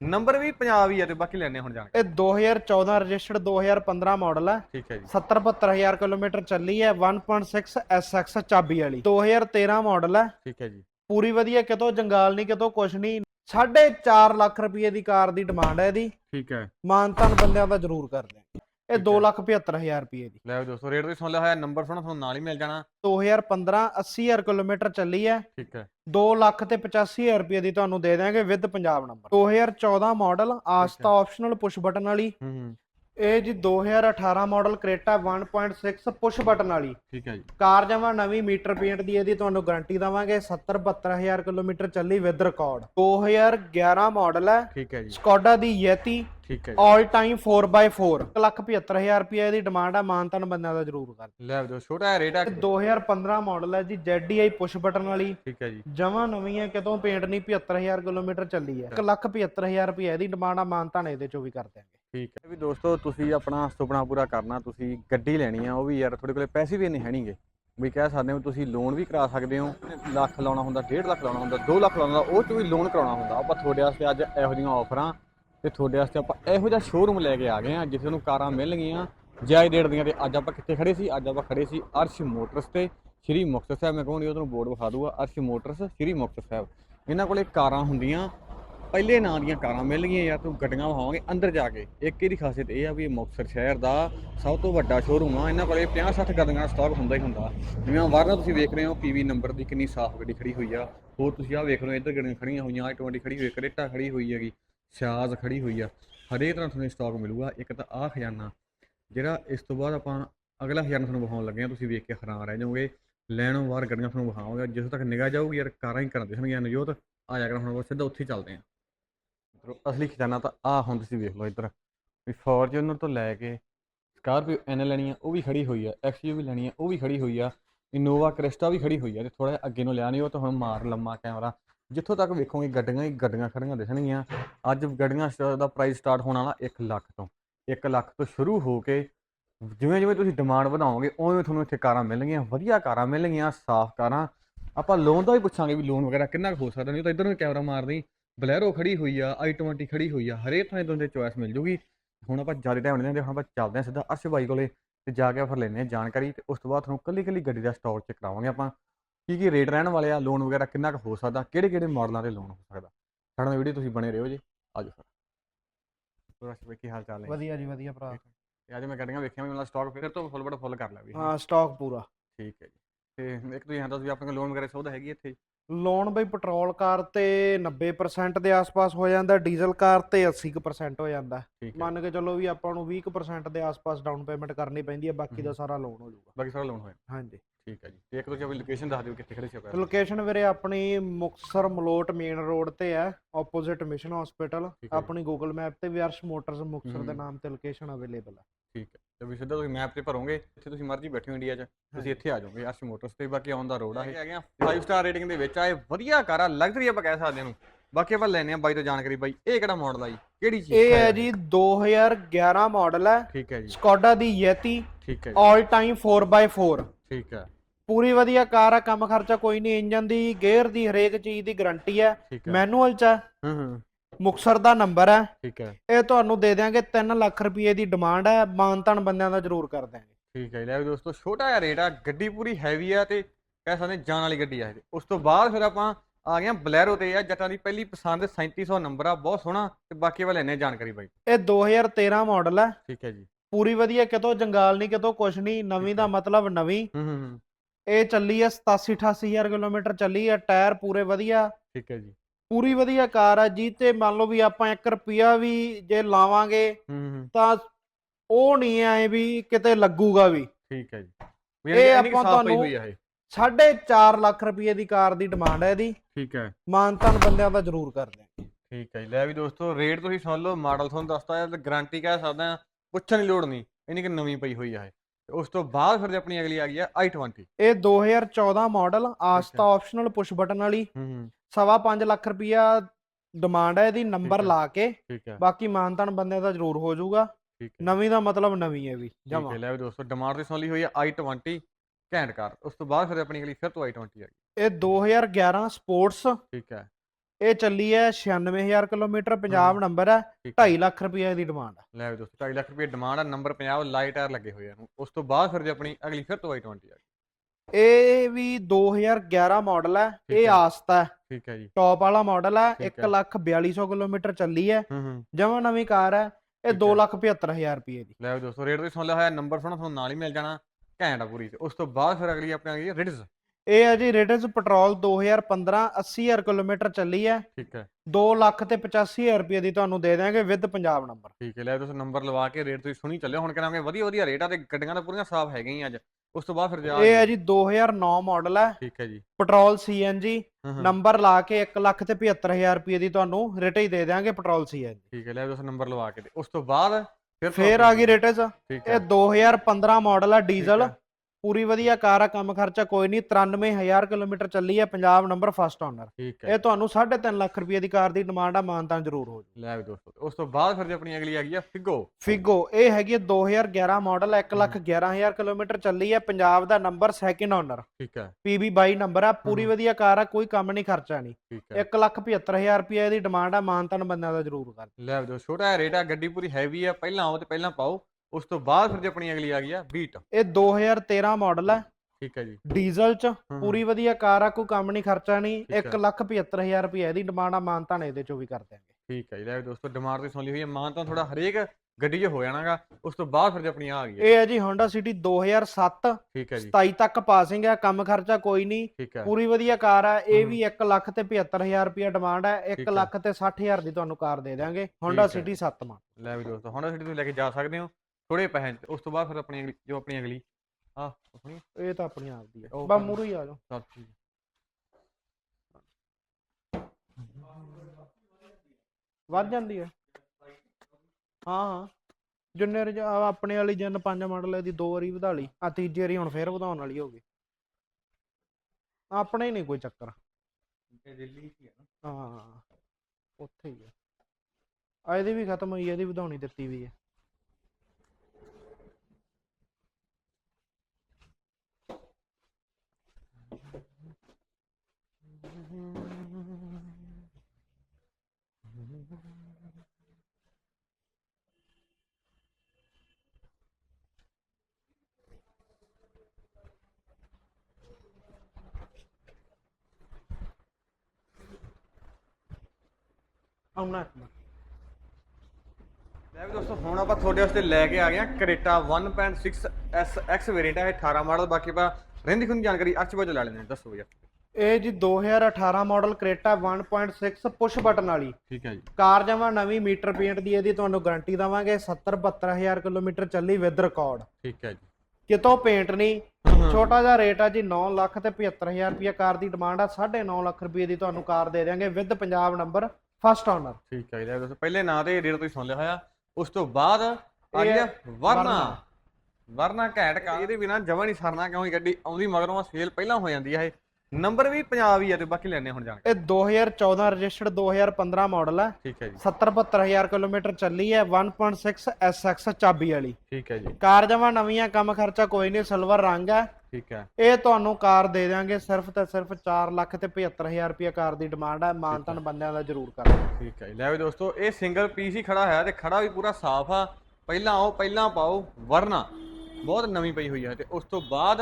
Number ਵੀ ਪੰਜਾਬ ਹੀ ਆ ਤੇ ਬਾਕੀ ਲੈਣੇ ਹੁਣ ਜਾਣ ਇਹ 2014 ਰਜਿਸਟਰਡ 2015 ਮਾਡਲ ਹੈ ਠੀਕ ਹੈ ਜੀ। 70 72000 ਕਿਲੋਮੀਟਰ ਚੱਲੀ ਹੈ 1.6 SX ਚਾਬੀ ਵਾਲੀ। 2013 ਮਾਡਲ ਹੈ ਠੀਕ ਹੈ ਜੀ। ਪੂਰੀ ਵਧੀਆ ਕਿਤੋਂ ਜੰਗਾਲ ਨਹੀਂ ਕਿਤੋਂ ਕੁਛ ਨਹੀਂ। 4.5 ਲੱਖ ਰੁਪਏ ਦੀ ਕਾਰ ਦੀ ਡਿਮਾਂਡ ਹੈ ਇਹਦੀ। ਠੀਕ ਹੈ। ਮਾਨਤਾਨ ਬੰਦਿਆਂ ਦਾ ਜ਼ਰੂਰ ਕਰਦੇ ਆ ਇਹ 275000 ਰੁਪਏ ਦੀ। ਲੈ ਵੀ ਦੋਸਤੋ ਰੇਟ ਤੁਸੀਂ ਸੁਣ ਲਿਆ ਹੋਇਆ ਨੰਬਰ ਸੁਣੋ ਤੁਹਾਨੂੰ ਨਾਲ ਹੀ ਮਿਲ ਜਾਣਾ। 2015 80000 ਕਿਲੋਮੀਟਰ ਚੱਲੀ ਹੈ। ਠੀਕ ਹੈ। 2 ਲੱਖ ਤੇ 85000 ਰੁਪਏ ਦੀ ਤੁਹਾਨੂੰ ਦੇ ਦਿਆਂਗੇ with Punjab number 2014 model Aastha optional push button ਵਾਲੀ। ਹੂੰ ਹੂੰ। ਇਹ ਜੀ 2018 ਮਾਡਲ ਕਰੇਟਾ 1.6 ਪੁਸ਼ ਬਟਨ ਵਾਲੀ। ਠੀਕ ਹੈ ਜੀ। ਕਾਰ ਜਮਾ ਨਵੀਂ ਮੀਟਰ ਪੇਂਟ ਦੀ ਇਹਦੀ ਤੁਹਾਨੂੰ ਗਾਰੰਟੀ ਦਵਾਂਗੇ 70 72000 ਕਿਲੋਮੀਟਰ ਚੱਲੀ ਵਿਦ ਰਿਕਾਰਡ 2011 ਮਾਡਲ ਹੈ। ਠੀਕ ਹੈ ਜੀ। ਸਕੋਡਾ ਦੀ ਯੈਤੀ ਠੀਕ ਹੈ ਜੀ। ਆਲ ਟਾਈਮ 4x4 175000 ਰੁਪਏ ਇਹਦੀ ਡਿਮਾਂਡ ਹੈ ਮਾਨਤਨ ਬੰਦਿਆਂ ਦਾ ਜ਼ਰੂਰ ਕਰ। ਲੈ ਦੋਸਤੋ ਛੋਟਾ ਰੇਟ ਆ। 2015 ਮਾਡਲ ਹੈ ਜੀ ZDI ਪੁਸ਼ ਬਟਨ ਵਾਲੀ। ਠੀਕ ਹੈ ਜੀ। ਜਮਾ ਨਵੀਂ ਹੈ ਕਿਤੋਂ ਪੇਂਟ ਨਹੀਂ 75000 ਕਿਲੋਮੀਟਰ ਚੱਲੀ ਹੈ। 175000 ਰੁਪਏ ਇਹਦੀ ਡਿਮਾਂਡ ਆ ਮਾਨਤਨ ਇਹਦੇ ਚੋਂ ਵੀ ਕਰ ਦਿਆਂਗੇ। ਠੀਕ ਹੈ। ਵੀ ਦੋਸਤੋ ਤੁਸੀਂ ਆਪਣਾ ਸੁਪਨਾ ਪੂਰਾ ਕਰਨਾ ਤੁਸੀਂ ਗੱਡੀ ਲੈਣੀ ਆ ਉਹ ਵੀ ਯਾਰ ਤੁਹਾਡੇ ਕੋਲੇ ਪੈਸੇ ਵੀ ਨਹੀਂ ਹੈਣੀਗੇ ਵੀ ਕਹਿ ਸਕਦੇ ਹੋ ਤੁਸੀਂ ਲੋਨ ਵੀ ਕਰਾ ਸਕਦੇ ਹੋ ਲੱਖ ਲਾਉਣਾ ਹੁੰਦਾ 1.5 ਲੱਖ ਲਾਉਣਾ ਹੁੰਦਾ 2 ਲੱਖ ਲਾਉਣਾ ਹੁੰਦਾ ਉਹ ਚ ਵੀ ਲੋਨ ਕਰਾਉਣਾ ਹੁੰਦਾ। ਆਪਾਂ ਤੁਹਾਡੇ ਵਾਸਤੇ ਅੱਜ ਇਹੋ ਜਿਹੀਆਂ ਆਫਰਾਂ ਤੇ ਤੁਹਾਡੇ ਵਾਸਤੇ ਆਪਾਂ ਇਹੋ ਜਿਹਾ ਸ਼ੋਰੂਮ ਲੈ ਕੇ ਆ ਗਏ ਆ ਜਿੱਥੇ ਤੁਹਾਨੂੰ ਕਾਰਾਂ ਮਿਲਣਗੀਆਂ ਜਾਇ ਰੇਟ ਦੀਆਂ ਤੇ ਅੱਜ ਆਪਾਂ ਕਿੱਥੇ ਖੜੇ ਸੀ? ਅੱਜ ਆਪਾਂ ਖੜੇ ਸੀ ਅਰਸ਼ ਮੋਟਰਸ ਤੇ, ਸ਼੍ਰੀ ਮੁਕਤਸਰ ਸਾਹਿਬ। ਮੈਂ ਕਹੂੰਗੀ ਉਹ ਤੁਹਾਨੂੰ ਬੋਰਡ ਵਿਖਾ ਦੂਗਾ। ਅਰਸ਼ ਮੋਟਰਸ, ਸ਼੍ਰੀ ਮੁਕਤਸਰ ਸਾਹਿਬ। ਇਹਨਾਂ ਕੋਲੇ ਕਾਰਾਂ ਹੁੰਦੀਆਂ, ਪਹਿਲੇ ਨਾਂ ਦੀਆਂ ਕਾਰਾਂ ਮਿਲਣਗੀਆਂ ਯਾਰ, ਤੂੰ ਗੱਡੀਆਂ ਵਹਾਵਾਂਗੇ ਅੰਦਰ ਜਾ ਕੇ। ਇੱਕ ਇਹਦੀ ਖਾਸੀਅਤ ਇਹ ਆ ਵੀ ਇਹ ਮੁਕਤਸਰ ਸ਼ਹਿਰ ਦਾ ਸਭ ਤੋਂ ਵੱਡਾ ਸ਼ੋਰੂਮ ਆ। ਇਹਨਾਂ ਕੋਲੇ 50 60 ਗੱਡੀਆਂ ਦਾ ਸਟਾਕ ਹੁੰਦਾ ਹੀ ਹੁੰਦਾ। ਜਿਵੇਂ ਆਹ ਤੁਸੀਂ ਵੇਖ ਰਹੇ ਹੋ ਪੀਵੀ ਨੰਬਰ ਦੀ ਕਿੰਨੀ ਸਾਫ਼ ਗੱਡੀ ਖੜੀ ਹੋਈ ਆ। ਹੋਰ ਤੁਸੀਂ ਆਹ ਵੇਖ ਲਓ ਇੱਧਰ ਗੱਡੀਆਂ ਖੜੀਆਂ ਹੋਈਆਂ, ਆਹ 20 ਖੜੀ ਹੋਈ ਕਰੇਟਾ ਖੜੀ ਹੋਈ ਹੈਗੀ। ਸਿਆਜ਼ ਖੜੀ ਹੋਈ ਆ। ਹਰੇਕ ਤਰ੍ਹਾਂ ਤੁਹਾਨੂੰ ਸਟਾਕ ਮਿਲੂਗਾ। ਇੱਕ ਤਾਂ ਆਹ ਖਜ਼ਾਨਾ ਜਿਹੜਾ ਇਸ ਤੋਂ ਬਾਅਦ ਆਪਾਂ ਅਗਲਾ ਖਜ਼ਾਨਾ ਤੁਹਾਨੂੰ ਵਿਖਾਉਣ ਲੱਗੇ ਆ ਤੁਸੀਂ ਵੇਖ ਕੇ ਹੈਰਾਨ ਰਹਿ ਜਾਓਗੇ। ਲੈਣੋਂ ਬਾਹਰ ਗੱਡੀਆਂ ਤੁਹਾਨੂੰ ਵਿਖਾਵਾਂਗੇ। ਜਿੱਥੋਂ ਤੱਕ ਨਿਗਾਹ ਜਾਊਗੀ ਯਾਰ ਕਾਰਾਂ ਹੀ ਕਰਨ ਦਿਸਣਗੀਆਂ ਨਜੋਤ ਆ ਜਾ ਕਰ ਹੁਣ ਆਪਾਂ ਸਿੱਧਾ ਉੱਥੇ ਹੀ ਚੱਲਦੇ ਆਂ ਮਿੱਤਰੋ, ਅਸਲੀ ਖਜ਼ਾਨਾ ਤਾਂ ਆ ਹੁਣ ਤੁਸੀਂ ਵੇਖ ਲਓ ਇੱਧਰ। ਵੀ ਫੋਰਚੂਨਰ ਤੋਂ ਲੈ ਕੇ ਸਕਾਰਪੀਓ ਐਨ ਲੈਣੀ ਆ ਉਹ ਵੀ ਖੜੀ ਹੋਈ ਆ। ਐਕਸਯੂ ਲੈਣੀ ਆ ਉਹ ਵੀ ਖੜੀ ਹੋਈ ਆ। ਇਨੋਵਾ ਕ੍ਰਿਸਟਾ ਵੀ ਖੜੀ ਹੋਈ ਆ। ਤੇ ਥੋੜਾ ਜਿਹਾ ਅੱਗੇ ਨੂੰ ਲਿਆ ਨਹੀਂ ਉਹ ਤਾਂ ਹੁਣ ਮਾਰ ਲੰਮਾ ਕੈਮਰਾ। ਜਿੱਥੋਂ ਤੱਕ ਵੇਖੋਗੇ ਗੱਡੀਆਂ ਹੀ ਗੱਡੀਆਂ ਖੜੀਆਂ ਦਿਸਣਗੀਆਂ। ਅੱਜ ਗੱਡੀਆਂ ਸ- ਦਾ ਪ੍ਰਾਈਸ ਸਟਾਰਟ ਹੋਣ ਵਾਲਾ 1 ਲੱਖ ਤੋਂ। 1 ਲੱਖ ਤੋਂ ਸ਼ੁਰੂ ਹੋ ਕੇ ਜਿਵੇਂ ਜਿਵੇਂ ਤੁਸੀਂ ਡਿਮਾਂਡ ਵਧਾਓਗੇ, ਉਵੇਂ ਤੁਹਾਨੂੰ ਇੱਥੇ ਕਾਰਾਂ ਮਿਲਣਗੀਆਂ, ਵਧੀਆ ਕਾਰਾਂ ਮਿਲਣਗੀਆਂ, ਸਾਫ਼ ਕਾਰਾਂ। ਆਪਾਂ ਲੋਨ ਦਾ ਵੀ ਪੁੱਛਾਂਗੇ ਵੀ ਲੋਨ ਵਗੈਰਾ ਕਿੰਨਾ ਕੁ ਹੋ ਸਕਦਾ, ਨਹੀਂ ਤਾਂ ਇੱਧਰ ਨੂੰ ਕੈਮਰਾ ਮਾਰਦੀ ਬਲੈਰੋ ਖੜੀ ਹੋਈ ਆ i20 ਖੜੀ ਹੋਈ ਆ, ਹਰੇਕ ਥਾਂ ਤੋਂ ਚੋਇਸ ਮਿਲ ਜੂਗੀ। ਹੁਣ ਆਪਾਂ ਜ਼ਿਆਦਾ ਟਾਈਮ ਨਹੀਂ ਲੈਂਦੇ ਹੁਣ ਆਪਾਂ ਚੱਲਦੇ ਹਾਂ ਸਿੱਧਾ ਅਰਸ਼ ਬਾਈ ਕੋਲੇ ਤੇ ਜਾ ਕੇ ਫਿਰ ਲੈਂਦੇ ਹਾਂ ਜਾਣਕਾਰੀ ਤੇ ਉਸ ਤੋਂ ਬਾਅਦ ਤੁਹਾਨੂੰ ਕੱਲੀ ਕੱਲੀ ਗੱਡੀ ਦਾ ਸਟਾਕ ਚੈੱਕ ਕਰਾਵਾਂਗੇ ਆਪਾਂ। ਕੀ ਕੀ ਰੇਟ ਰਹਿਣ ਵਾਲੇ ਆ? ਲੋਨ ਵਗੈਰਾ ਕਿੰਨਾ ਕੁ ਹੋ ਸਕਦਾ? ਕਿਹੜੇ ਕਿਹੜੇ ਮਾਡਲਾਂ ਦੇ ਲੋਨ ਹੋ ਸਕਦਾ? ਸਾਡੇ ਨਾਲ ਵੀਡੀਓ ਤੁਸੀਂ ਬਣੇ ਰਹੋ ਜੀ। ਆਜੋ ਫਿਰ। ਬਾਈ ਕੀ ਹਾਲ ਚਾਲ ਹੈ ਵਧੀਆ ਜੀ ਵਧੀਆ ਭਰਾ। ਤੇ ਅੱਜ ਮੈਂ ਗੱਡੀਆਂ ਵੇਖੀਆਂ ਵੀ ਮੇਰਾ ਸਟਾਕ ਫਿਰ ਤੋਂ ਫੁੱਲ ਬੜਾ ਫੁੱਲ ਕਰ ਲਿਆ ਵੀ ਹਾਂ ਸਟਾਕ ਪੂਰਾ। ਠੀਕ ਹੈ ਜੀ। ਤੇ ਇੱਕ ਤੁਸੀਂ ਹਾਂ ਦੱਸ ਵੀ ਆਪਣੇ ਕੋਲ ਲੋਨ ਵਗੈਰਾ ਸੌਦਾ ਹੈਗੀ ਇੱਥੇ? ਲੋਨ ਬਈ ਪੈਟਰੋਲ ਕਾਰ ਤੇ 90% ਦੇ ਆਸ-ਪਾਸ ਹੋ ਜਾਂਦਾ ਡੀਜ਼ਲ ਕਾਰ ਤੇ 80% ਹੋ ਜਾਂਦਾ। ਮੰਨ ਕੇ ਚੱਲੋ ਵੀ ਆਪਾਂ ਨੂੰ 20% ਦੇ ਆਸ-ਪਾਸ ਡਾਊਨ ਪੇਮੈਂਟ ਕਰਨੀ ਪੈਂਦੀ ਹੈ ਬਾਕੀ ਦਾ। ਸਾਰਾ ਲੋਨ ਹੋ ਜਾਊਗਾ। ਬਾਕੀ ਸਾਰਾ ਲੋਨ ਹੋਇਆ ਹਾਂਜੀ। ਠੀਕ ਹੈ ਜੀ। ਤੇ ਇੱਕ ਤੁਸੀਂ ਆਪਣੀ ਲੋਕੇਸ਼ਨ ਦੱਸ ਦਿਓ ਕਿੱਥੇ ਖੜੇ ਸੀ ਆਪਾਂ ਲੋਕੇਸ਼ਨ ਵੀਰੇ ਆਪਣੀ ਮੁਕਤਸਰ ਮਲੋਟ ਮੇਨ ਰੋਡ ਤੇ ਹੈ ਆਪੋਜ਼ਿਟ ਮਿਸ਼ਨ ਹਸਪੀਟਲ ਠੀਕ ਹੈ ਜੀ। ਆਪਣੀ ਗੂਗਲ ਮੈਪ ਤੇ ਵੀ ਅਰਸ਼ ਮੋਟਰਸ ਮੁਕਤਸਰ ਦੇ ਹਮ। ਨਾਮ ਤੇ ਲੋਕੇਸ਼ਨ ਅਵੇਲੇਬਲ ਹੈ। ਠੀਕ ਹੈ। ਤੇ ਵੀ ਸਿੱਧਾ ਤੁਸੀਂ ਮੈਪ ਤੇ ਭਰੋਗੇ ਜਿੱਥੇ ਤੁਸੀਂ ਮਰਜ਼ੀ ਬੈਠੇ ਹੋ ਇੰਡੀਆ 'ਚ ਤੁਸੀਂ ਇੱਥੇ ਆ ਜਾਓਗੇ ਅਰਸ਼ ਮੋਟਰਸ ਤੇ। ਬਾਕੀ ਆਨ ਦਾ ਰੋਡ ਆ ਇਹ ਹੈਗੇ ਆ 5 ਸਟਾਰ ਰੇਟਿੰਗ ਦੇ ਵਿੱਚ ਆਏ ਵਧੀਆ ਕਾਰ ਆ ਲਗਜ਼ਰੀ ਆਪਾਂ ਕਹਿ ਸਕਦੇ ਹਾਂ ਬਾਕੀ ਆਪਾਂ ਲੈਨੇ ਆ ਬਾਈ ਤੋਂ ਜਾਣਕਾਰੀ ਬਾਈ ਇਹ ਕਿਹੜਾ ਮਾਡਲ ਆ ਜੀ? ਕਿਹੜੀ ਚੀਜ਼ ਇਹ ਹੈ ਜੀ 2011 ਮਾਡਲ ਹੈ। ਠੀਕ ਹੈ ਜੀ। ਸਕੋਡਾ ਦੀ ਯੈਤੀ ਠੀਕ ਹੈ ਜੀ। ਆਲ ਟਾਈਮ 4x4 ਠੀਕ ਹੈ। ਪੂਰੀ ਵਧੀਆ ਕਾਰ ਆ ਕੰਮ ਖਰਚਾ ਕੋਈ ਨਹੀਂ ਇੰਜਨ ਦੀ ਗੇਅਰ ਦੀ ਹਰੇਕ ਚੀਜ਼ ਦੀ ਗਾਰੰਟੀ ਹੈ ਠੀਕ ਹੈ ਮੈਨੂਅਲ ਚ ਹੈ, ਹੂੰ। ਹੂੰ ਮੁਕਤਸਰ ਦਾ ਨੰਬਰ ਹੈ ਠੀਕ ਹੈ ਇਹ ਤੁਹਾਨੂੰ ਦੇ ਦਿਆਂਗੇ 3 ਲੱਖ ਰੁਪਏ ਦੀ ਡਿਮਾਂਡ ਹੈ ਮਾਨਤਨ ਬੰਦਿਆਂ ਦਾ ਜ਼ਰੂਰ ਕਰ ਦਿਆਂਗੇ। ਠੀਕ ਹੈ ਲੈ ਵੀ ਦੋਸਤੋ ਛੋਟਾ ਜਿਹਾ ਰੇਟ ਆ। ਗੱਡੀ ਪੂਰੀ ਹੈਵੀ ਆ ਤੇ ਕਹਿ ਸਕਦੇ ਜਾਨ ਵਾਲੀ ਗੱਡੀ ਆ ਇਹ। ਉਸ ਤੋਂ ਬਾਅਦ ਫਿਰ ਆਪਾਂ ਆ ਗਏ ਆ ਬਲੈਰੋ ਤੇ ਆ। ਜੱਟਾਂ ਦੀ ਪਹਿਲੀ ਪਸੰਦ 3700 ਨੰਬਰ ਆ। ਬਹੁਤ ਸੋਹਣਾ ਤੇ ਬਾਕੀ ਲੈਨੇ ਆ ਜਾਣਕਾਰੀ ਬਾਈ। ਇਹ 2013 ਮਾਡਲ ਹੈ ਠੀਕ ਹੈ ਜੀ। ਪੂਰੀ ਵਧੀਆ ਕਿਤੋਂ ਜੰਗਾਲ ਨਹੀਂ ਕਿਤੋਂ ਕੁਛ ਨਹੀਂ। ਨਵੀਂ ਦਾ ਮਤਲਬ ਨਵੀਂ। ਹੂੰ ਹੂੰ। ਇਹ ਚੱਲੀ ਹੈ 87 88000 ਕਿਲੋਮੀਟਰ ਚੱਲੀ ਹੈ ਟਾਇਰ ਪੂਰੇ ਵਧੀਆ। ਠੀਕ ਹੈ ਜੀ। ਪੂਰੀ ਵਧੀਆ ਕਾਰ ਆ ਜੀ ਤੇ ਮੰਨ ਲਓ ਵੀ ਆਪਾਂ 1 ਰੁਪਿਆ ਵੀ ਜੇ ਲਾਵਾਂਗੇ ਹੂੰ ਹੂੰ। ਹੂੰ, ਤਾਂ ਉਹ ਨਹੀਂ ਐ ਵੀ ਕਿਤੇ ਲੱਗੂਗਾ ਵੀ। ਠੀਕ ਹੈ ਜੀ। ਇਹ ਆਪਾਂ ਤੁਹਾਨੂੰ ਤੁਹਾਨੂੰ- ਹੋਈ ਆ ਇਹ। 4.5 ਲੱਖ ਰੁਪਏ ਦੀ ਕਾਰ ਦੀ ਡਿਮਾਂਡ ਹੈ ਇਹਦੀ। ਠੀਕ ਹੈ। ਮਾਨਤਨ ਬੰਦਿਆਂ ਦਾ ਜ਼ਰੂਰ ਕਰਦੇ ਆ ਠੀਕ ਹੈ ਜੀ। ਲੈ ਵੀ ਦੋਸਤੋ ਰੇਟ ਤੁਸੀਂ ਸੁਣ ਲਓ ਮਾਡਲ ਤੁਹਾਨੂੰ ਦੱਸਤਾ ਹੈ ਤੇ ਗਾਰੰਟੀ ਕਹਿ ਸਕਦਾ ਪੁੱਛਣ ਦੀ ਲੋੜ ਨਹੀਂ। ਇੰਨੀ ਕਿ ਨਵੀਂ ਪਈ ਹੋਈ ਆ ਇਹ। ਤੇ ਉਸ ਤੋਂ ਬਾਅਦ ਫਿਰ ਆਪਣੀ ਅਗਲੀ ਆ ਗਈ ਆ i20 ਇਹ 2014 model Asta optional push button ਵਾਲੀ। ਹੂੰ ਹੂੰ। ਸਵਾ ਪੰਜ ਲੱਖ ਰੁਪਿਆ ਡਿਮਾਂਡ ਹੈ ਇਹਦੀ ਨੰਬਰ ਹੈ। ਲਾ ਕੇ। ਠੀਕ ਹੈ। ਬਾਕੀ ਮਾਨਤਨ ਬੰਦਿਆਂ ਦਾ ਜ਼ਰੂਰ ਹੋ ਜਾਊਗਾ। ਹੈ। ਨਵੀਂ ਦਾ ਮਤਲਬ ਨਵੀਂ ਹੈ ਵੀ ਜਮਾ ਹੈ ਲੈ ਵੀ ਦੋਸਤੋ ਡਿਮਾਂਡ ਤੇ ਸੁਣ ਲਈ ਹੋਈ ਆ i20 ਘੈਂਟ ਕਾਰ। ਉਸ ਤੋਂ ਬਾਅਦ ਫਿਰ ਆਪਣੀ ਅਗਲੀ ਫਿਰ ਤੋਂ i20 ਆ ਗਈ। ਇਹ 2011 ਸਪੋਰਟਸ ਠੀਕ ਹੈ। ਇਹ ਚੱਲੀ ਹੈ 96000 ਕਿਲੋਮੀਟਰ ਪੰਜਾਬ ਨੰਬਰ ਹੈ ਠੀਕ ਹੈ। 2.5 ਲੱਖ ਰੁਪਏ ਦੀ ਡਿਮਾਂਡ ਹੈ ਲੈ ਵੀ ਦੋਸਤੋ 2.5 ਲੱਖ ਰੁਪਏ ਡਿਮਾਂਡ ਆ ਨੰਬਰ 50 ਲਾਈਟ ਟਾਇਰ ਲੱਗੇ ਹੋਏ ਆ ਇਹਨੂੰ। ਉਸ ਤੋਂ ਬਾਅਦ ਫਿਰ ਜੇ ਆਪਣੀ ਅਗਲੀ ਫਿਰ ਤੋਂ i20 ਆ ਗਈ। ਇਹ ਵੀ 2011 ਮਾਡਲ ਹੈ ਇਹ ਹੈ। ਆਸਤਾ ਹੈ। ਠੀਕ ਹੈ ਜੀ। ਟੌਪ ਵਾਲਾ ਮਾਡਲ ਹੈ ਠੀਕ 1 ਹੈ। ਲੱਖ 4200 ਕਿਲੋਮੀਟਰ ਚੱਲੀ ਹੈ। ਹੂੰ ਹੂੰ। ਜਮਾਂ ਨਵੀਂ ਕਾਰ ਹੈ ਇਹ ਠੀਕ 2 ਹੈ। ਲੱਖ 75000 ਰੁਪਏ ਦੀ। ਲੈ ਵੀ ਦੋਸਤੋ ਰੇਟ ਤੁਸੀਂ ਸੁਣ ਲਿਆ ਹੋਇਆ ਨੰਬਰ ਸੁਣੋ ਤੁਹਾਨੂੰ ਨਾਲ ਹੀ ਮਿਲ ਜਾਣਾ ਘੈਂਟ ਆ ਪੂਰੀ। ਉਸ ਤੋਂ ਬਾਅਦ ਫਿਰ ਅਗਲੀ ਆਪਣੇ ਆ ਗਈ ਰਿਡਸ ਇਹ ਹੈ ਜੀ ਰੇਟਸ ਪੈਟਰੋਲ 2015 80000 ਕਿਲੋਮੀਟਰ ਚੱਲੀ ਹੈ। ਠੀਕ ਹੈ। 2 ਲੱਖ ਤੇ 85000 ਰੁਪਏ ਦੀ ਤੁਹਾਨੂੰ ਦੇ ਦਾਂਗੇ ਵਿਦ ਪੰਜਾਬ ਨੰਬਰ ਠੀਕ ਹੈ ਲੈ ਤੁਸੀਂ ਨੰਬਰ ਲਵਾ ਕੇ ਰੇਟ ਤੁਸੀਂ ਸੁਣੀ ਚੱਲਿਓ। ਹੁਣ ਕਹਿੰਦਾ ਵਧੀਆ ਵਧੀਆ ਰੇਟ ਆ ਤੇ ਗੱਡੀਆਂ ਤਾਂ ਪੂਰੀਆਂ ਸਾਫ਼ ਹੈਗੀਆਂ ਅੱਜ। ਉਸ ਤੋਂ ਬਾਅਦ ਫਿਰ ਜਾ ਇਹ ਹੈ ਜੀ 2009 ਮਾਡਲ ਹੈ। ਠੀਕ ਹੈ ਜੀ। ਪੈਟਰੋਲ ਸੀਐਨਜੀ ਨੰਬਰ ਲਾ ਕੇ 1 ਲੱਖ ਤੇ 75000 ਰੁਪਏ ਦੀ ਤੁਹਾਨੂੰ ਰੇਟ ਹੀ ਦੇ ਦਾਂਗੇ ਪੈਟਰੋਲ ਸੀਐਨਜੀ ਠੀਕ ਹੈ ਲੈ ਤੁਸੀਂ ਨੰਬਰ ਲਵਾ ਕੇ ਉਸ ਤੋਂ ਬਾਅਦ ਫਿਰ ਫੇਰ ਆ ਗਈ ਰੇਟਸ ਇਹ 2015 ਮਾਡਲ ਹੈ। ਡੀਜ਼ਲ। ਪੂਰੀ ਵਧੀਆ ਕਾਰ ਆ ਕੰਮ ਖਰਚਾ ਕੋਈ ਨਹੀਂ 93000 ਕਿਲੋਮੀਟਰ ਚੱਲੀ ਹੈ ਪੰਜਾਬ ਨੰਬਰ ਫਸਟ ਓਨਰ ਠੀਕ ਹੈ। ਇਹ ਤੁਹਾਨੂੰ 3.5 ਲੱਖ ਰੁਪਏ ਦੀ ਕਾਰ ਦੀ ਡਿਮਾਂਡ ਆ ਮਾਨਤਾਨ ਜ਼ਰੂਰ ਹੋ ਜੀ ਲੈ ਵੀ ਦੋਸਤੋ ਉਸ ਤੋਂ ਬਾਅਦ ਫਿਰ ਜੇ ਆਪਣੀ ਅਗਲੀ ਆ ਗਈ ਆ ਫਿਗੋ ਫਿਗੋ ਇਹ ਹੈਗੀ ਹੈ 2011 ਮਾਡਲ 1 ਲੱਖ 11000 ਕਿਲੋਮੀਟਰ ਚੱਲੀ ਹੈ ਪੰਜਾਬ ਦਾ ਨੰਬਰ ਸੈਕਿੰਡ ਓਨਰ ਠੀਕ ਹੈ। PB 22 ਨੰਬਰ ਆ ਪੂਰੀ। ਵਧੀਆ ਕਾਰ ਆ ਕੋਈ ਕੰਮ ਨਹੀਂ ਖਰਚਾ ਨਹੀਂ। ਠੀਕ ਹੈ। 1 ਲੱਖ 75000 ਰੁਪਏ ਦੀ ਡਿਮਾਂਡ ਆ ਮਾਨਤਾਨ ਬੰਦਿਆਂ ਦਾ ਜ਼ਰੂਰ ਕਰ। ਲੈ ਵੀ ਦੋਸਤੋ ਛੋਟਾ ਰੇਟ ਆ ਗੱਡੀ ਪੂਰੀ ਹੈਵੀ ਆ ਪਹਿਲਾਂ ਆਓ ਤੇ ਪਹਿਲਾਂ ਪਾਓ। ਉਸ ਤੋਂ ਬਾਅਦ ਫਿਰ ਜੇ ਆਪਣੀ ਅਗਲੀ ਆ ਗਈ ਆ ਬੀਟ। ਇਹ 2013 ਮਾਡਲ ਹੈ ਠੀਕ ਹੈ ਜੀ। ਡੀਜ਼ਲ ਚ ਪੂਰੀ ਵਧੀਆ ਕਾਰ ਆ ਕੋਈ ਕੰਮ ਨਹੀਂ ਖਰਚਾ ਨਹੀਂ ਠੀਕ 1 ਹੈ। ਲੱਖ 75000 ਰੁਪਏ ਦੀ ਡਿਮਾਂਡ ਆ ਮਾਨਤਾਨ ਇਹਦੇ ਚੋਂ ਵੀ ਕਰ ਦਿਆਂਗੇ। ਠੀਕ ਹੈ ਜੀ ਲੈ ਦੋਸਤੋ ਡਿਮਾਂਡ ਤੇ ਸੁਣ ਲਈ ਹੋਈ ਹੈ ਮਾਨ ਤਾਂ ਥੋੜਾ ਹਰੇਕ ਗੱਡੀ 'ਚ ਹੋ ਜਾਣਾਗਾ ਉਸ ਤੋਂ ਬਾਅਦ ਫਿਰ ਜੇ ਆਪਣੀ ਆ ਗਈ ਇਹ ਹੈ ਜੀ Honda City 2007 ਠੀਕ ਹੈ ਜੀ। 27 ਤੱਕ ਪਾਸਿੰਗ ਹੈ ਕੰਮ ਖਰਚਾ ਕੋਈ ਨਹੀਂ ਪੂਰੀ ਵਧੀਆ ਕਾਰ ਆ ਇਹ। ਵੀ 1 ਲੱਖ ਤੇ 75000 ਰੁਪਏ ਡਿਮਾਂਡ ਹੈ ਠੀਕ 1 ਹੈ। ਲੱਖ ਤੇ 60000 ਦੀ ਤੁਹਾਨੂੰ ਕਾਰ ਦੇ ਦਿਆਂਗੇ। Honda। City 7 model. ਲੈ ਵੀ ਦੋਸਤੋ ਹੁਣ ਸਿਟੀ ਤੁਸੀਂ ਲੈ ਕੇ ਜਾ ਸਕਦੇ ਹੋ। ਥੋੜੇ ਪੈਸੇ 'ਚ। ਉਸ ਤੋਂ ਬਾਅਦ ਫਿਰ ਆਪਣੀ ਅਗਲੀ ਜੋ ਆਪਣੀ ਅਗਲੀ ਆ ਆਪਣੀ। ਇਹ ਤਾਂ ਆਪਣੀ ਆਪ ਦੀ ਹੈ ਉਹ ਬਾ ਮੂਰੂ ਹੀ ਆ ਜਾਓ। ਸਭ ਚੀਜ਼ ਵੱਧ ਜਾਂਦੀ ਹੈ ਹਾਂ ਹਾਂ। ਜਿੰਨੇ ਰਜ- ਆਹ ਆਪਣੇ ਵਾਲੀ ਜਨ 5 ਮਾਡਲ ਇਹਦੀ ਦੋ ਵਾਰੀ ਵਧਾ ਲਈ। ਆ ਤੀਜੀ ਵਾਰੀ ਹੁਣ ਫੇਰ ਵਧਾਉਣ ਵਾਲੀ ਹੋ ਗਈ। ਆਪਣੇ ਹੀ ਨਹੀਂ ਕੋਈ ਚੱਕਰ। ਦਿੱਲੀ ਕੀ ਹੈ ਹਾਂ ਉੱਥੇ ਹੀ ਆ। ਆ ਇਹਦੀ ਵੀ ਖਤਮ ਹੋਈ ਹੈ, ਇਹਦੀ ਵਧਾਉਣੀ ਦਿੱਤੀ ਵੀ ਹੈ ਆਉਣਾ ਇੱਕ ਮਿੰਟ। ਲੈ ਵੀ ਦੋਸਤੋ, ਹੁਣ ਆਪਾਂ ਤੁਹਾਡੇ ਵਾਸਤੇ ਲੈ ਕੇ ਆ ਗਏ ਆ ਕਰੇਟਾ 1.6 SX ਵੇਰੀਐਂਟ ਹੈ 18 ਮਾਡਲ ਬਾਕੀ ਆਪਾਂ ਰਹਿੰਦੀ ਖੁੰਦੀ ਜਾਣਕਾਰੀ ਅਰਚ ਵਜੋਂ ਲੈ ਲੈਂਦੇ ਹਾਂ। ਦੱਸੋ ਯਾਰ ਇਹ ਜੀ 2018 ਮਾਡਲ ਕ੍ਰੇਟਾ 1.6 ਪੁਸ਼ ਬਟਨ ਵਾਲੀ। ਠੀਕ ਹੈ ਜੀ। ਕਾਰ ਜਮਾ ਨਵੀਂ ਮੀਟਰ ਪੇਂਟ ਦੀ ਇਹਦੀ ਤੁਹਾਨੂੰ ਗਾਰੰਟੀ ਦਵਾਂਗੇ 70 72000 ਕਿਲੋਮੀਟਰ ਚੱਲੀ ਵਿਦ ਰਿਕਾਰਡ ਠੀਕ ਹੈ ਜੀ। ਕਿਤੋਂ ਪੇਂਟ ਨਹੀਂ। ਛੋਟਾ ਜਿਹਾ ਰੇਟ ਆ ਜੀ 9 ਲੱਖ ਤੇ 75000 ਰੁਪਏ ਕਾਰ ਦੀ ਡਿਮਾਂਡ ਆ 9.5 ਲੱਖ ਰੁਪਏ ਦੀ ਤੁਹਾਨੂੰ ਕਾਰ ਦੇ ਦਿਆਂਗੇ with Punjab number first owner ਠੀਕ ਹੈ ਜੀ ਪਹਿਲੇ ਨਾਂ ਤੇ ਰੇਟ ਤੁਸੀਂ ਸੁਣ ਲਿਆ ਹੋਇਆ ਉਸ ਤੋਂ ਬਾਅਦ ਆ ਗਿਆ ਵਰਨਾ। ਵਰਨਾ। ਵਰਨਾ ਘੈਂਟ ਕਾ ਇਹਦੇ ਬਿਨਾ ਜਮਾ ਨਹੀਂ ਸਰਨਾ ਕਿਉਂਕਿ ਗੱਡੀ ਆਉਂਦੀ ਮਗਰੋਂ ਸੇਲ ਪਹਿਲਾਂ ਹੋ ਜਾਂਦੀ ਹੈ ਇਹ। ਨੰਬਰ ਵੀ ਪੰਜਾਬ ਹੀ ਆ ਤੇ ਬਾਕੀ ਲੈਣੇ ਹੁਣ ਜਾਣ ਇਹ 2014 ਰਜਿਸਟਰਡ 2015 ਮਾਡਲ ਹੈ ਠੀਕ ਹੈ ਜੀ। 70 72000 ਕਿਲੋਮੀਟਰ ਚੱਲੀ ਹੈ 1.6 SX ਚਾਬੀ ਵਾਲੀ। ਠੀਕ ਹੈ ਜੀ। ਕਾਰ ਜਮਾ ਨਵੀਆਂ ਕੰਮ ਖਰਚਾ ਕੋਈ ਨਹੀਂ ਸਿਲਵਰ ਰੰਗ ਹੈ। ਠੀਕ ਹੈ। ਇਹ ਤੁਹਾਨੂੰ ਕਾਰ ਦੇ ਦਿਆਂਗੇ ਸਿਰਫ ਤੇ ਸਿਰਫ 4 ਲੱਖ ਤੇ 75000 ਰੁਪਏ ਕਾਰ ਦੀ ਡਿਮਾਂਡ ਹੈ। ਮਾਨਤਨ ਬੰਦਿਆਂ ਦਾ ਜ਼ਰੂਰ ਕਰ ਠੀਕ ਹੈ ਜੀ। ਲੈ ਵੀ ਦੋਸਤੋ ਇਹ ਸਿੰਗਲ ਪੀਸ ਹੀ ਖੜਾ ਹੈ ਤੇ ਖੜਾ ਵੀ ਪੂਰਾ ਸਾਫ਼ ਆ। ਪਹਿਲਾਂ ਆਓ ਪਹਿਲਾਂ ਪਾਓ ਵਰਨਾ। ਬਹੁਤ ਨਵੀਂ ਪਈ ਹੋਈ ਹੈ ਤੇ ਉਸ ਤੋਂ ਬਾਅਦ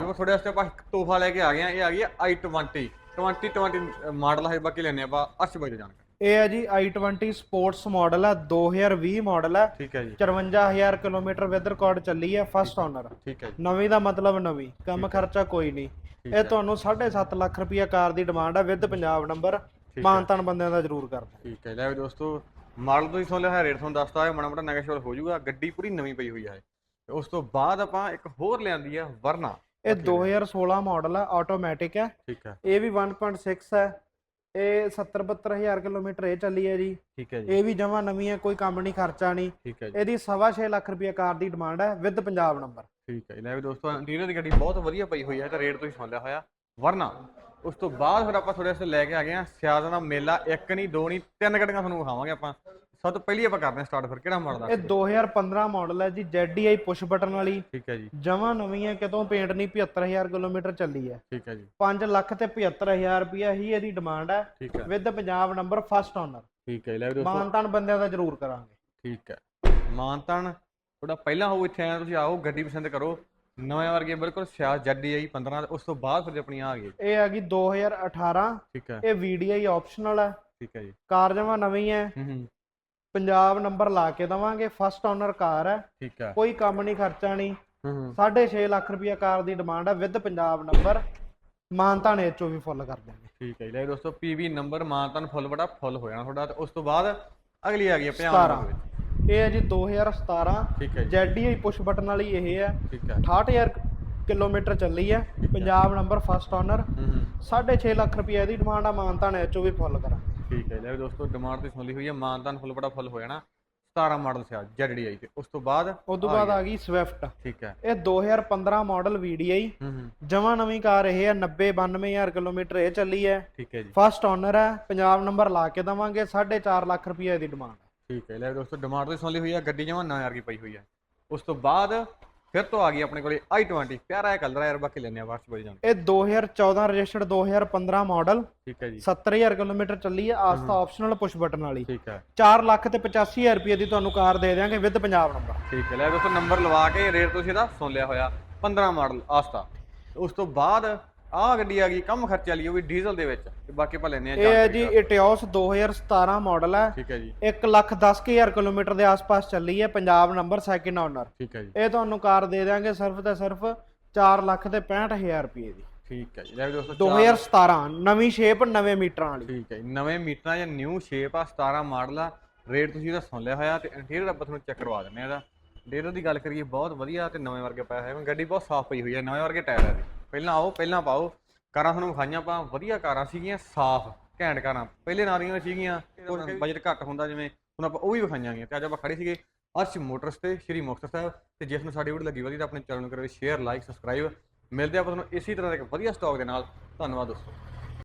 ਜੋ ਤੁਹਾਡੇ ਵਾਸਤੇ ਆਪਾਂ ਇੱਕ ਤੋਹਫਾ ਲੈ ਕੇ ਆ ਗਏ ਆ ਇਹ ਆ ਗਈ ਹੈ i20 2020 ਮਾਡਲ ਹੈ ਬਾਕੀ ਲੈਣੇ ਆਪਾਂ ਅਰਸ਼ ਬਾਈ ਤੋਂ ਜਾਣਕਾਰੀ। ਇਹ ਹੈ ਜੀ i20 ਸਪੋਰਟਸ ਮਾਡਲ ਹੈ 2020 ਮਾਡਲ ਹੈ ਠੀਕ ਹੈ ਜੀ। 54000 ਕਿਲੋਮੀਟਰ ਵਿਦ ਰਿਕਾਰਡ ਚੱਲੀ ਹੈ ਫਸਟ ਓਨਰ ਠੀਕ ਹੈ ਜੀ। ਨਵੀਂ ਦਾ ਮਤਲਬ ਨਵੀਂ ਕੰਮ ਖਰਚਾ ਕੋਈ ਨਹੀਂ। ਇਹ ਤੁਹਾਨੂੰ 7.5 ਲੱਖ ਰੁਪਏ ਕਾਰ ਦੀ ਡਿਮਾਂਡ ਹੈ ਵਿਦ ਪੰਜਾਬ ਨੰਬਰ। ਮਾਨਤਨ ਬੰਦਿਆਂ ਦਾ ਜ਼ਰੂਰ ਕਰਦਾ ਠੀਕ ਹੈ ਲੈ ਵੀ ਦੋਸਤੋ ਮਾਡਲ ਤੁਸੀਂ ਸੁਣ ਲਿਆ ਹੈ ਰੇਟ ਤੁਹਾਨੂੰ ਦੱਸਤਾ ਹੈ ਮਾੜਾ ਮੋਟਾ ਨੈਗੋਸ਼ੀਏਬਲ ਹੋ ਜਾਊਗਾ ਗੱਡੀ ਪੂਰੀ ਨਵੀਂ ਪਈ ਹੋਈ ਹੈ ਉਸ ਤੋਂ ਬਾਅਦ ਆਪਾਂ ਇੱਕ ਹੋਰ ਲਿਆਂਦੀ ਹੈ ਵਰਨਾ। ਇਹ 2016 ਮਾਡਲ ਹੈ ਆਟੋਮੈਟਿਕ ਹੈ ਠੀਕ ਹੈ ਇਹ ਵੀ 1.6 ਹੈ ਇਹ 70 72000 ਕਿਲੋਮੀਟਰ ਇਹ ਚੱਲੀ ਹੈ ਜੀ। ਠੀਕ ਹੈ ਜੀ। ਇਹ ਵੀ ਜਮਾ ਨਵੀਂ ਹੈ ਕੋਈ ਕੰਮ ਨਹੀਂ ਖਰਚਾ ਨਹੀਂ। ਠੀਕ ਹੈ ਜੀ। ਇਹਦੀ 6.5 ਲੱਖ ਰੁਪਏ ਕਾਰ ਦੀ ਡਿਮਾਂਡ ਹੈ ਵਿਦ ਪੰਜਾਬ ਨੰਬਰ ਠੀਕ ਹੈ ਜੀ। ਲੈ ਵੀ ਦੋਸਤੋ ਇੰਟੀਰੀਅਰ ਦੀ ਗੱਡੀ ਬਹੁਤ ਵਧੀਆ ਪਈ ਹੋਈ ਹੈ ਤੇ ਰੇਟ ਤੁਸੀਂ ਸੁਣ ਲਿਆ ਹੋਇਆ। ਵਰਨਾ ਉਸ ਤੋਂ ਬਾਅਦ ਫਿਰ ਆਪਾਂ ਤੁਹਾਡੇ ਵਾਸਤੇ ਲੈ ਕੇ ਆ ਗਏ ਆ ਸਿਆਜ਼ ਦਾ ਮੇਲਾ ਇੱਕ ਨਹੀਂ ਦੋ ਨਹੀਂ ਤਿੰਨ ਗੱਡੀਆਂ ਤੁਹਾਨੂੰ ਵਿਖਾਵਾਂਗੇ ਆਪਾਂ। ਸਭ ਤੋਂ ਪਹਿਲੀ ਆਪਾਂ ਕਰਦੇ ਹਾਂ ਸਟਾਰਟ ਫਿਰ ਕਿਹੜਾ ਮਾਡਲ ਇਹ ਦਾ 2015 ਮਾਡਲ ਹੈ ਜੀ ZDI ਪੁਸ਼ ਬਟਨ ਵਾਲੀ। ਠੀਕ ਹੈ ਜੀ। ਜਮਾਂ ਨਵੀਂ ਹੈ ਕਿਤੋਂ ਪੇਂਟ ਨਹੀਂ 75000 ਕਿਲੋਮੀਟਰ ਚੱਲੀ ਹੈ। ਠੀਕ ਹੈ ਜੀ। 5 ਲੱਖ ਤੇ 75000 ਰੁਪਇਆ ਹੀ ਇਹਦੀ ਡਿਮਾਂਡ ਹੈ। With Punjab number first owner ਠੀਕ ਹੈ ਲੈ ਦੋਸਤੋ। ਮਾਨਤਾਨ ਬੰਦਿਆਂ ਦਾ ਜ਼ਰੂਰ ਕਰਾਂਗੇ। ਠੀਕ ਹੈ। ਮਾਨਤਨ ਥੋੜਾ ਪਹਿਲਾਂ ਹੋ ਇੱਥੇ ਆਇਆ ਤੁਸੀਂ ਆਓ ਗੱਡੀ ਪਸੰਦ ਕਰੋ। ਨਵੇਂ ਵਰਗੇ ਬਿਲਕੁਲ ਸਿਆ ਆਈ 15 ਉਸ ਤੋਂ ਬਾਅਦ ਫਿਰ ਆਪਣੀ ਆ ਗਈ। ਇਹ ਹੈਗੀ 2018 ਠੀਕ ਹੈ। ਇਹ VDI ਆਪਸ਼ਨਲ ਹੈ। ਠੀਕ ਹੈ ਜੀ। ਕਾਰ ਜਮਾਂ ਨਵੀਂ ਹੂੰ। ਪੰਜਾਬ ਨੰਬਰ ਲਾ ਕੇ ਦਵਾਂਗੇ ਫਸਟ ਓਨਰ ਕਾਰ ਹੈ। ਠੀਕ ਹੈ। ਕੋਈ ਕੰਮ ਨਹੀਂ ਖਰਚਾ ਨਹੀਂ। ਹੂੰ ਹੂੰ। 6.5 ਲੱਖ ਰੁਪਇਆ ਕਾਰ ਦੀ ਡਿਮਾਂਡ ਹੈ ਵਿਦ ਪੰਜਾਬ ਨੰਬਰ। ਮਾਨਤਾਨ ਚੋਂ ਵੀ ਫੁੱਲ ਕਰ ਦਿਆਂਗੇ। ਠੀਕ ਹੈ ਜੀ। ਲੈ ਦੋਸਤੋ ਪੀਵੀ ਨੰਬਰ ਮਾਨਤਨ ਫੁੱਲ ਬੜਾ ਫੁੱਲ ਹੋ ਜਾਣਾ ਤੁਹਾਡਾ। ਤੇ ਉਸ ਤੋਂ ਬਾਅਦ ਅਗਲੀ ਆ ਗਈ ਹੈ 50 17 ਨੰਬਰ ਵਿੱਚ। ਇਹ ਹੈ ਜੀ 2017 ਠੀਕ ਹੈ ਜੀ। ZDI ਪੁਸ਼ ਬਟਨ ਵਾਲੀ ਇਹ ਹੈ। ਠੀਕ ਹੈ। 68000 ਕਿਲੋਮੀਟਰ ਚੱਲੀ ਹੈ। ਪੰਜਾਬ ਨੰਬਰ ਫਸਟ ਓਨਰ ਹੂੰ ਹੂੰ। 6.5 ਲੱਖ ਰੁਪਏ ਦੀ ਡਿਮਾਂਡ ਆ। ਮਾਨਤਾਨ ਇਹ ਚੋਂ ਵੀ ਫੁੱਲ ਕਰਾਂਗੇ। ਠੀਕ ਹੈ ਲੈ ਵੀ ਦੋਸਤੋ ਡਿਮਾਂਡ ਤੇ ਸੁਣ ਹੋਈ ਹੈ। ਮਾਨਤਨ ਫੁੱਲ ਬੜਾ ਫੁੱਲ ਹੋ ਜਾਣਾ 17 ਮਾਡਲ ਸਿਆ ਜੱਡੀ ਤੇ। ਉਸ ਤੋਂ ਬਾਅਦ ਉਸ ਤੋਂ ਬਾਅਦ ਆ ਗਈ ਸਵਿਫਟ ਠੀਕ ਹੈ। ਇਹ 2015 ਮਾਡਲ VDI ਜਮਾਂ ਨਵੀਂ ਕਾਰ ਇਹ ਹੈ 90 92000 ਕਿਲੋਮੀਟਰ ਇਹ ਚੱਲੀ ਹੈ। ਠੀਕ ਹੈ ਜੀ। ਫਸਟ ਓਨਰ ਹੈ ਪੰਜਾਬ ਨੰਬਰ ਲਾ ਕੇ ਦਵਾਂਗੇ 4.5 ਲੱਖ ਰੁਪਏ ਦੀ ਡਿਮਾਂਡ ਠੀਕ ਹੈ ਲੈ ਦੋਸਤੋ ਡਿਮਾਂਡ ਤੇ ਸੁਣ ਲਈ ਹੋਈ ਹੈ ਗੱਡੀ ਜਮਾ ਨਵੇਂ ਵਰਗੀ ਪਈ ਹੋਈ ਹੈ। ਉਸ ਤੋਂ ਬਾਅਦ ਫਿਰ ਤੋਂ ਆ ਗਈ ਆਪਣੇ ਕੋਲੇ i20 ਪਿਆਰਾ ਜਿਹਾ ਕਲਰ ਹੈ ਯਾਰ ਬਾਕੀ ਲੈਣੇ ਆ ਬਾਅਦ ਚ ਬੜੀ ਜਾਣ। ਇਹ 2014 ਰਜਿਸਟਰਡ 2015 ਮਾਡਲ ਠੀਕ ਹੈ ਜੀ। 70000 ਕਿਲੋਮੀਟਰ ਚੱਲੀ ਹੈ। ਆਸਤਾ ਆਪਸ਼ਨਲ ਪੁਸ਼ ਬਟਨ ਵਾਲੀ। ਠੀਕ ਹੈ। 4 ਲੱਖ ਤੇ 85000 ਰੁਪਏ ਦੀ ਤੁਹਾਨੂੰ ਕਾਰ ਦੇ ਦੇਵਾਂਗੇ ਵਿਦ ਪੰਜਾਬ ਨੰਬਰ ਠੀਕ ਹੈ। ਲੈ ਦੋਸਤੋ ਨੰਬਰ ਲਵਾ ਕੇ ਰੇਟ ਤੁਸੀਂ ਇਹਦਾ ਸੁਣ ਲਿਆ ਹੋਇਆ 15 ਮਾਡਲ ਆਸਤਾ ਉਸ ਤੋਂ ਬਾਅਦ ਆਹ ਗੱਡੀ ਆ ਗਈ ਕਮ ਖਰਚੇ ਵਾਲੀ ਉਹ ਵੀ ਡੀਜ਼ਲ ਦੇ ਵਿੱਚ ਤੇ ਬਾਕੀ ਆਪਾਂ ਲੈਣੇ ਆ ਇਹ ਹੈ ਜੀ ਇਟਿਓਸ 2017 ਮਾਡਲ ਹੈ। ਠੀਕ ਹੈ ਜੀ। 1 ਲੱਖ 10000 ਕਿਲੋਮੀਟਰ ਦੇ ਆਸ-ਪਾਸ ਚੱਲੀ ਹੈ ਪੰਜਾਬ ਨੰਬਰ ਸੈਕਿੰਡ ਓਨਰ ਠੀਕ ਹੈ ਜੀ। ਇਹ ਤੁਹਾਨੂੰ ਕਾਰ ਦੇ ਦੇਵਾਂਗੇ ਸਿਰਫ ਤੇ ਸਿਰਫ 4 ਲੱਖ ਤੇ 65000 ਰੁਪਏ ਦੀ। ਠੀਕ ਹੈ ਜੀ। ਲੈ ਵੀ ਦੋਸਤੋ 2017 ਨਵੀਂ ਸ਼ੇਪ ਨਵੇਂ ਮੀਟਰਾਂ ਵਾਲੀ। ਠੀਕ ਹੈ ਨਵੇਂ ਮੀਟਰਾਂ ਜਾਂ ਨਿਊ ਸ਼ੇਪ ਆ 17 ਮਾਡਲ ਆ। ਰੇਟ ਤੁਸੀਂ ਇਹਦਾ ਸੁਣ ਲਿਆ ਹੋਇਆ ਤੇ ਇੰਟੀਰੀਅਰ ਆਪਾਂ ਤੁਹਾਨੂੰ ਚੈੱਕ ਕਰਵਾ ਦਿੰਦੇ ਆ ਇਹਦਾ। ਇੰਟੀਰੀਅਰ ਦੀ ਗੱਲ ਕਰੀਏ ਬਹੁਤ ਵਧੀਆ ਤੇ ਨਵੇਂ ਵਰਗੇ ਪਾਇਆ ਹੋਇਆ। ਗੱਡੀ ਬਹੁਤ ਸਾਫ਼ ਪਈ ਹੋਈ ਹੈ ਨਵੇਂ ਵਰਗੇ ਟਾਇਰ ਹੈ ਇਹਦੇ। ਪਹਿਲਾਂ ਆਓ ਪਹਿਲਾਂ ਪਾਓ। ਕਾਰਾਂ ਤੁਹਾਨੂੰ ਵਿਖਾਈਆਂ ਆਪਾਂ ਵਧੀਆ ਕਾਰਾਂ ਸੀਗੀਆਂ ਸਾਫ਼ ਘੈਂਟ ਕਾਰਾਂ। ਪਹਿਲੇ ਨਾਲ ਦੀਆਂ ਸੀਗੀਆਂ ਬਜਟ ਘੱਟ ਹੁੰਦਾ ਜਿਵੇਂ ਹੁਣ ਆਪਾਂ ਉਹ ਵੀ ਵਿਖਾਈਆਂ ਗਈਆਂ ਤੇ ਅੱਜ ਆਪਾਂ ਖੜੇ ਸੀਗੇ ਅਰਸ਼ ਮੋਟਰਸ ਤੇ ਸ਼੍ਰੀ ਮੁਕਤਸਰ ਸਾਹਿਬ ਤੇ ਜਿਸ ਨੂੰ ਸਾਡੀ ਵੀਡੀਓ ਲੱਗੀ ਵਧੀਆ ਤਾਂ ਆਪਣੇ ਚੈਨਲ ਨੂੰ ਕਰੋ ਸ਼ੇਅਰ ਲਾਈਕ ਸਬਸਕ੍ਰਾਈਬ ਮਿਲਦੇ ਆਪਾਂ ਤੁਹਾਨੂੰ ਇਸੇ ਤਰ੍ਹਾਂ ਦੇ ਇੱਕ ਵਧੀਆ ਸਟਾਕ ਦੇ ਨਾਲ। ਧੰਨਵਾਦ ਦੋਸਤੋ।